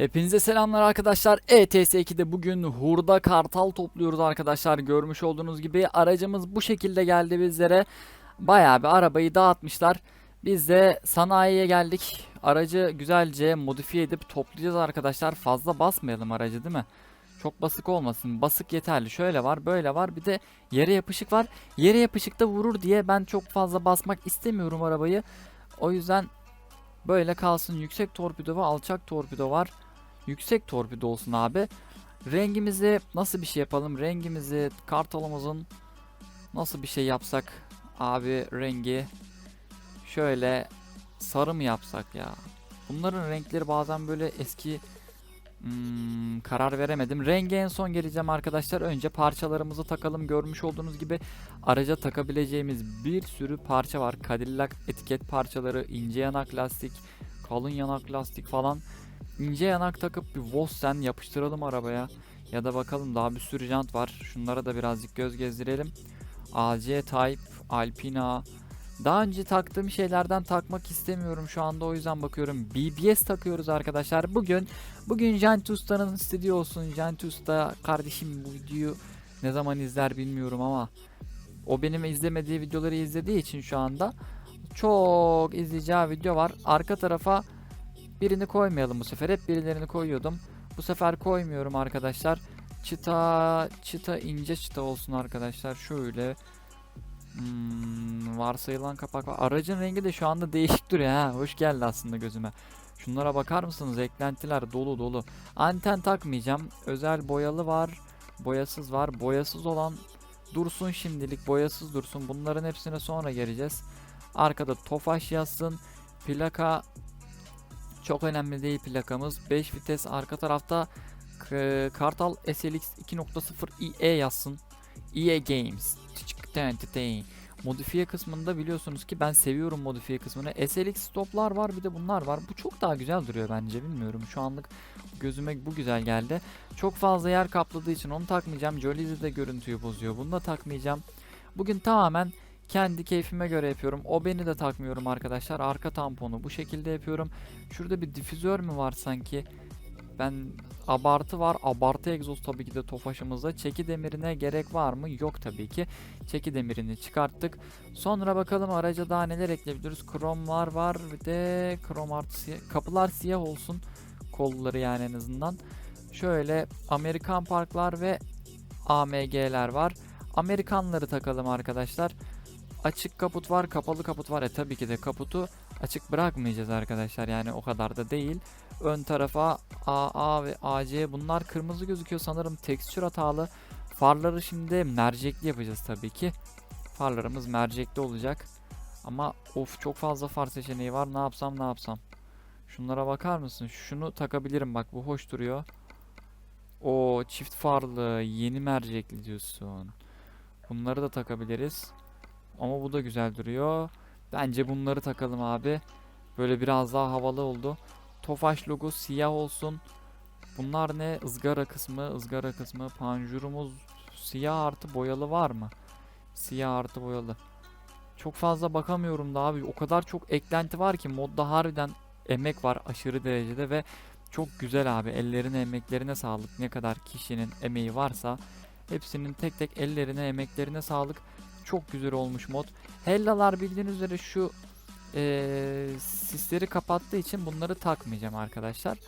Hepinize selamlar arkadaşlar. E ETS2'de bugün hurda kartal topluyoruz arkadaşlar. Görmüş olduğunuz gibi aracımız bu şekilde geldi bizlere. Bayağı bir arabayı dağıtmışlar. Biz de sanayiye geldik. Aracı güzelce modifiye edip toplayacağız arkadaşlar. Fazla basmayalım aracı değil mi? Çok basık olmasın. Basık yeterli. Şöyle var, böyle var. Bir de yere yapışık var. Yere yapışık da vurur diye ben çok fazla basmak istemiyorum arabayı. O yüzden böyle kalsın. Yüksek torpido ve alçak torpido var. Yüksek torpido olsun abi. Rengimizi nasıl bir şey yapalım? Rengimizi kartalımızın nasıl bir şey yapsak? Abi rengi şöyle sarı mı yapsak ya? Bunların renkleri bazen böyle eski Hmm, karar veremedim. Renge en son geleceğim arkadaşlar. Önce parçalarımızı takalım. Görmüş olduğunuz gibi araca takabileceğimiz bir sürü parça var. Cadillac etiket parçaları, ince yanak lastik, kalın yanak lastik falan. İnce yanak takıp bir Vossen yapıştıralım arabaya. Ya da bakalım daha bir sürü jant var. Şunlara da birazcık göz gezdirelim. AC Type, Alpina. Daha önce taktığım şeylerden takmak istemiyorum şu anda o yüzden bakıyorum. BBS takıyoruz arkadaşlar. Bugün bugün Jant Usta'nın istediği olsun. Jant Usta kardeşim bu videoyu ne zaman izler bilmiyorum ama o benim izlemediği videoları izlediği için şu anda çok izleyeceği video var. Arka tarafa birini koymayalım bu sefer. Hep birilerini koyuyordum. Bu sefer koymuyorum arkadaşlar. Çıta çıta ince çıta olsun arkadaşlar. Şöyle Hmm, varsayılan kapak var. Aracın rengi de şu anda değişik duruyor ha. Hoş geldi aslında gözüme. Şunlara bakar mısınız? Eklentiler dolu dolu. Anten takmayacağım. Özel boyalı var. Boyasız var. Boyasız olan dursun şimdilik. Boyasız dursun. Bunların hepsine sonra geleceğiz. Arkada Tofaş yazsın. Plaka çok önemli değil plakamız. 5 vites arka tarafta Kartal SLX 2.0 EE yazsın. EA Games. Entertain. Modifiye kısmında biliyorsunuz ki ben seviyorum modifiye kısmını. SLX stoplar var bir de bunlar var. Bu çok daha güzel duruyor bence bilmiyorum. Şu anlık gözüme bu güzel geldi. Çok fazla yer kapladığı için onu takmayacağım. Jolie'de de görüntüyü bozuyor. Bunu da takmayacağım. Bugün tamamen kendi keyfime göre yapıyorum. O beni de takmıyorum arkadaşlar. Arka tamponu bu şekilde yapıyorum. Şurada bir difüzör mü var sanki? Ben abartı var. Abartı egzoz tabii ki de tofaşımızda. Çeki demirine gerek var mı? Yok tabii ki. Çeki demirini çıkarttık. Sonra bakalım araca daha neler ekleyebiliriz. Kromlar var. Bir de krom artı siyah. Kapılar siyah olsun. Kolları yani en azından. Şöyle Amerikan parklar ve AMG'ler var. Amerikanları takalım arkadaşlar. Açık kaput var, kapalı kaput var. E tabii ki de kaputu açık bırakmayacağız arkadaşlar. Yani o kadar da değil. Ön tarafa AA ve AC bunlar kırmızı gözüküyor sanırım tekstür hatalı. Farları şimdi mercekli yapacağız tabii ki. Farlarımız mercekli olacak. Ama of çok fazla far seçeneği var. Ne yapsam ne yapsam. Şunlara bakar mısın? Şunu takabilirim bak bu hoş duruyor. O çift farlı yeni mercekli diyorsun. Bunları da takabiliriz. Ama bu da güzel duruyor. Bence bunları takalım abi. Böyle biraz daha havalı oldu. Tofaş logo siyah olsun. Bunlar ne? Izgara kısmı, ızgara kısmı. Panjurumuz siyah artı boyalı var mı? Siyah artı boyalı. Çok fazla bakamıyorum da abi. O kadar çok eklenti var ki modda harbiden emek var aşırı derecede ve çok güzel abi. Ellerine emeklerine sağlık. Ne kadar kişinin emeği varsa hepsinin tek tek ellerine emeklerine sağlık. Çok güzel olmuş mod. Hellalar bildiğiniz üzere şu eee, sisleri kapattığı için bunları takmayacağım arkadaşlar.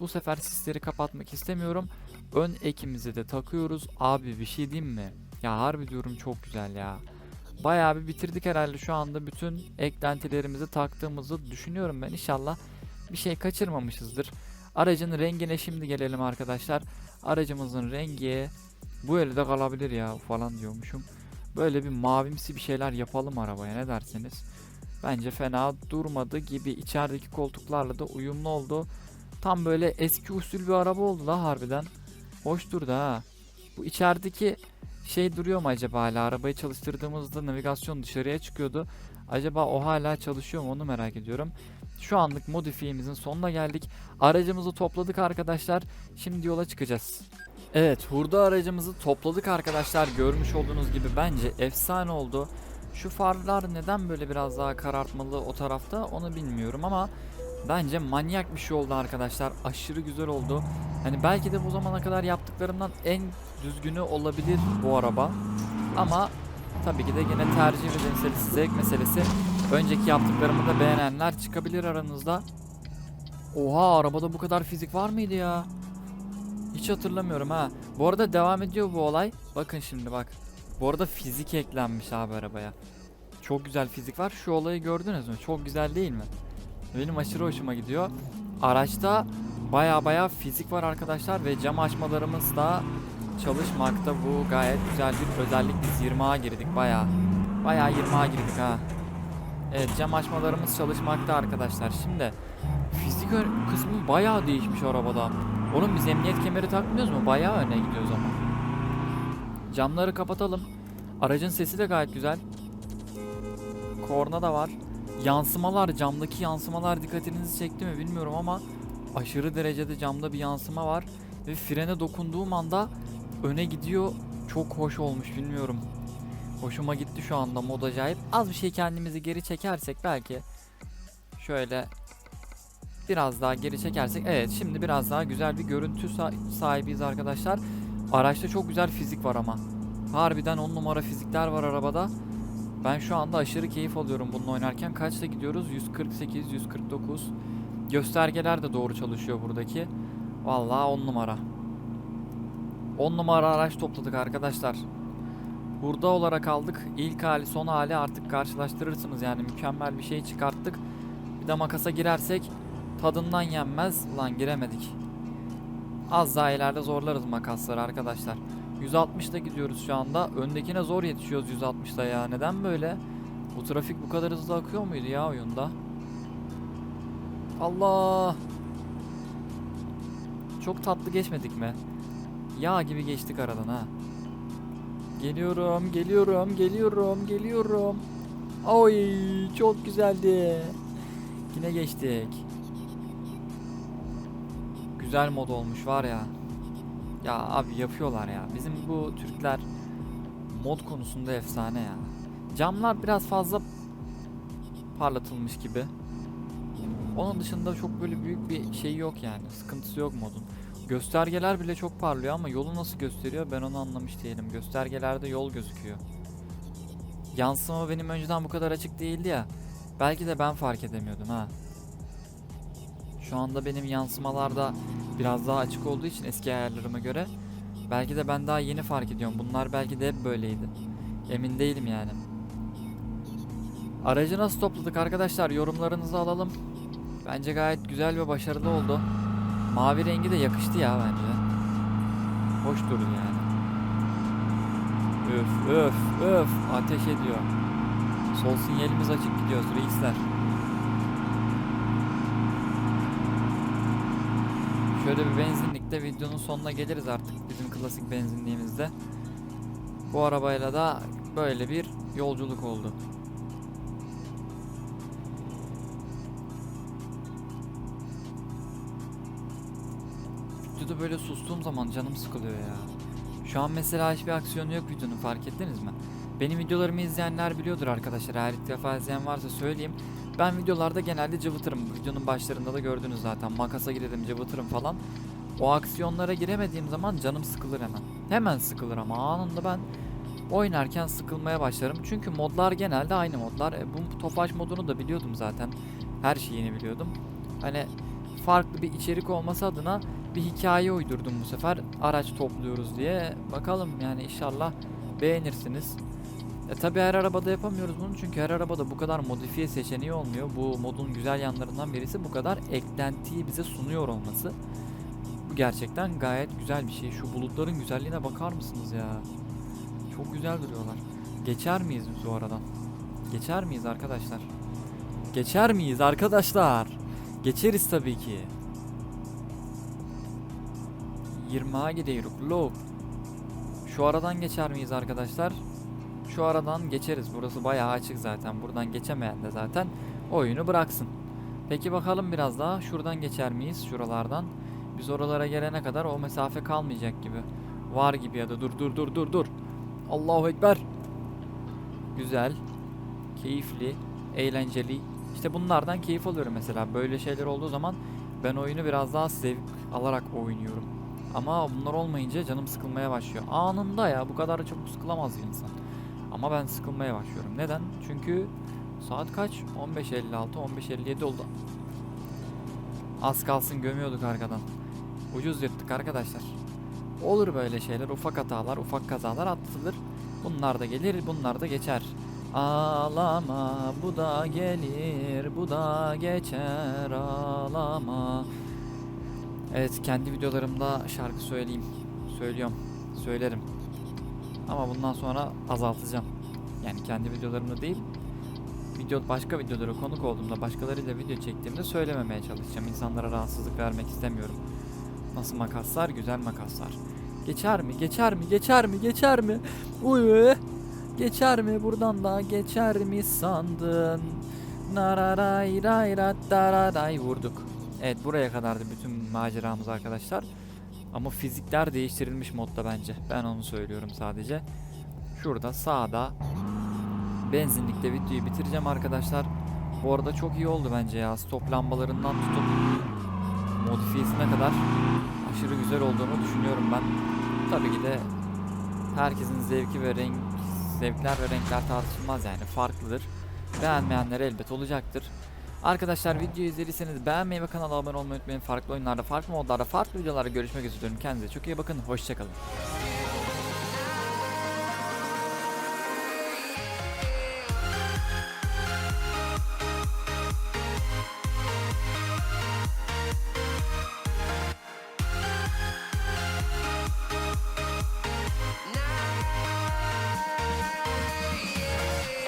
Bu sefer sisleri kapatmak istemiyorum. Ön ekimizi de takıyoruz. Abi bir şey diyeyim mi? Ya harbi diyorum çok güzel ya. Bayağı bir bitirdik herhalde şu anda bütün eklentilerimizi taktığımızı düşünüyorum ben inşallah bir şey kaçırmamışızdır. Aracın rengine şimdi gelelim arkadaşlar. Aracımızın rengi bu elde kalabilir ya falan diyormuşum. Böyle bir mavimsi bir şeyler yapalım arabaya ne dersiniz? Bence fena durmadı gibi içerideki koltuklarla da uyumlu oldu. Tam böyle eski usul bir araba oldu la harbiden. Hoş durdu ha. Bu içerideki şey duruyor mu acaba hala? Arabayı çalıştırdığımızda navigasyon dışarıya çıkıyordu. Acaba o hala çalışıyor mu onu merak ediyorum. Şu anlık modifiyemizin sonuna geldik. Aracımızı topladık arkadaşlar. Şimdi yola çıkacağız. Evet hurda aracımızı topladık arkadaşlar. Görmüş olduğunuz gibi bence efsane oldu. Şu farlar neden böyle biraz daha karartmalı o tarafta onu bilmiyorum ama Bence manyak bir şey oldu arkadaşlar. Aşırı güzel oldu. Hani belki de bu zamana kadar yaptıklarımdan en düzgünü olabilir bu araba. Ama tabii ki de yine tercih meselesi, zevk meselesi. Önceki yaptıklarımı da beğenenler çıkabilir aranızda. Oha arabada bu kadar fizik var mıydı ya? Hiç hatırlamıyorum ha. Bu arada devam ediyor bu olay. Bakın şimdi bak. Bu arada fizik eklenmiş abi arabaya. Çok güzel fizik var. Şu olayı gördünüz mü? Çok güzel değil mi? Benim aşırı hoşuma gidiyor. Araçta baya baya fizik var arkadaşlar ve cam açmalarımız da çalışmakta. Bu gayet güzel bir özellik. Biz 20'a girdik baya. Baya 20'a girdik ha. Evet cam açmalarımız çalışmakta arkadaşlar. Şimdi fizik kısmı bayağı değişmiş arabada. Oğlum biz emniyet kemeri takmıyoruz mu? Bayağı öne gidiyoruz ama. Camları kapatalım. Aracın sesi de gayet güzel. Korna da var. Yansımalar, camdaki yansımalar dikkatinizi çekti mi bilmiyorum ama aşırı derecede camda bir yansıma var ve frene dokunduğum anda öne gidiyor. Çok hoş olmuş bilmiyorum. Hoşuma gitti şu anda mod acayip. Az bir şey kendimizi geri çekersek belki şöyle biraz daha geri çekersek evet şimdi biraz daha güzel bir görüntü sa- sahibiyiz arkadaşlar. Araçta çok güzel fizik var ama. Harbiden 10 numara fizikler var arabada. Ben şu anda aşırı keyif alıyorum bununla oynarken. Kaçta gidiyoruz? 148, 149. Göstergeler de doğru çalışıyor buradaki. Vallahi 10 numara. 10 numara araç topladık arkadaşlar. Burada olarak aldık. İlk hali son hali artık karşılaştırırsınız yani mükemmel bir şey çıkarttık. Bir de makasa girersek tadından yenmez. Ulan giremedik. Az daha ileride zorlarız makasları arkadaşlar. 160'da gidiyoruz şu anda. Öndekine zor yetişiyoruz 160'da ya. Neden böyle? Bu trafik bu kadar hızlı akıyor muydu ya oyunda? Allah! Çok tatlı geçmedik mi? Yağ gibi geçtik aradan ha. Geliyorum, geliyorum, geliyorum, geliyorum. Oy, çok güzeldi. Yine geçtik. Güzel mod olmuş var ya. Ya abi yapıyorlar ya. Bizim bu Türkler mod konusunda efsane ya. Camlar biraz fazla parlatılmış gibi. Onun dışında çok böyle büyük bir şey yok yani. Sıkıntısı yok modun. Göstergeler bile çok parlıyor ama yolu nasıl gösteriyor ben onu anlamış değilim. Göstergelerde yol gözüküyor. Yansıma benim önceden bu kadar açık değildi ya. Belki de ben fark edemiyordum ha. Şu anda benim yansımalarda biraz daha açık olduğu için eski ayarlarıma göre belki de ben daha yeni fark ediyorum. Bunlar belki de hep böyleydi. Emin değilim yani. Aracı nasıl topladık arkadaşlar? Yorumlarınızı alalım. Bence gayet güzel ve başarılı oldu. Mavi rengi de yakıştı ya bence. Hoş durdu yani. Öf öf öf ateş ediyor. Sol sinyalimiz açık gidiyoruz reisler. Şöyle bir benzinlikte videonun sonuna geliriz artık bizim klasik benzinliğimizde. Bu arabayla da böyle bir yolculuk oldu. Videoda böyle sustuğum zaman canım sıkılıyor ya. Şu an mesela hiçbir aksiyonu yok videonun fark ettiniz mi? Benim videolarımı izleyenler biliyordur arkadaşlar. Eğer ilk defa izleyen varsa söyleyeyim. Ben videolarda genelde cıvıtırım. Videonun başlarında da gördünüz zaten. Makasa girerim cıvıtırım falan. O aksiyonlara giremediğim zaman canım sıkılır hemen. Hemen sıkılır ama anında ben oynarken sıkılmaya başlarım. Çünkü modlar genelde aynı modlar. E, bu Tofaş modunu da biliyordum zaten. Her şeyini biliyordum. Hani farklı bir içerik olması adına bir hikaye uydurdum bu sefer. Araç topluyoruz diye. Bakalım yani inşallah beğenirsiniz. E tabi her arabada yapamıyoruz bunu çünkü her arabada bu kadar modifiye seçeneği olmuyor. Bu modun güzel yanlarından birisi bu kadar eklentiyi bize sunuyor olması. Bu gerçekten gayet güzel bir şey. Şu bulutların güzelliğine bakar mısınız ya? Çok güzel duruyorlar. Geçer miyiz biz o aradan? Geçer miyiz arkadaşlar? Geçer miyiz arkadaşlar? Geçeriz tabii ki. 20'a gidiyoruz. Low. Şu aradan geçer miyiz arkadaşlar? Şu aradan geçeriz. Burası bayağı açık zaten. Buradan geçemeyen de zaten oyunu bıraksın. Peki bakalım biraz daha. Şuradan geçer miyiz? Şuralardan. Biz oralara gelene kadar o mesafe kalmayacak gibi. Var gibi ya da dur dur dur dur dur. Allahu Ekber. Güzel. Keyifli. Eğlenceli. İşte bunlardan keyif alıyorum mesela. Böyle şeyler olduğu zaman ben oyunu biraz daha zevk alarak oynuyorum. Ama bunlar olmayınca canım sıkılmaya başlıyor. Anında ya bu kadar çabuk sıkılamaz insan. Ama ben sıkılmaya başlıyorum. Neden? Çünkü saat kaç? 15.56, 15.57 oldu. Az kalsın gömüyorduk arkadan. Ucuz yırttık arkadaşlar. Olur böyle şeyler, ufak hatalar, ufak kazalar atlatılır. Bunlar da gelir, bunlar da geçer. Ağlama, bu da gelir, bu da geçer, ağlama. Evet, kendi videolarımda şarkı söyleyeyim. Söylüyorum, söylerim. Ama bundan sonra azaltacağım. Yani kendi videolarımda değil, video başka videolara konuk olduğumda, başkalarıyla video çektiğimde söylememeye çalışacağım. İnsanlara rahatsızlık vermek istemiyorum. Nasıl makaslar? Güzel makaslar. Geçer mi? Geçer mi? Geçer mi? Geçer mi? Uy. Geçer mi? Buradan da geçer mi sandın? Nararay ray rat vurduk. Evet buraya kadardı bütün maceramız arkadaşlar. Ama fizikler değiştirilmiş modda bence. Ben onu söylüyorum sadece. Şurada sağda benzinlikte videoyu bitireceğim arkadaşlar. Bu arada çok iyi oldu bence ya. Stop lambalarından tutup modifiyesine kadar aşırı güzel olduğunu düşünüyorum ben. Tabii ki de herkesin zevki ve renk zevkler ve renkler tartışılmaz yani farklıdır. Beğenmeyenler elbet olacaktır. Arkadaşlar videoyu izlediyseniz beğenmeyi ve kanala abone olmayı unutmayın. Farklı oyunlarda, farklı modlarda, farklı videolarda görüşmek üzere. Kendinize çok iyi bakın. Hoşçakalın.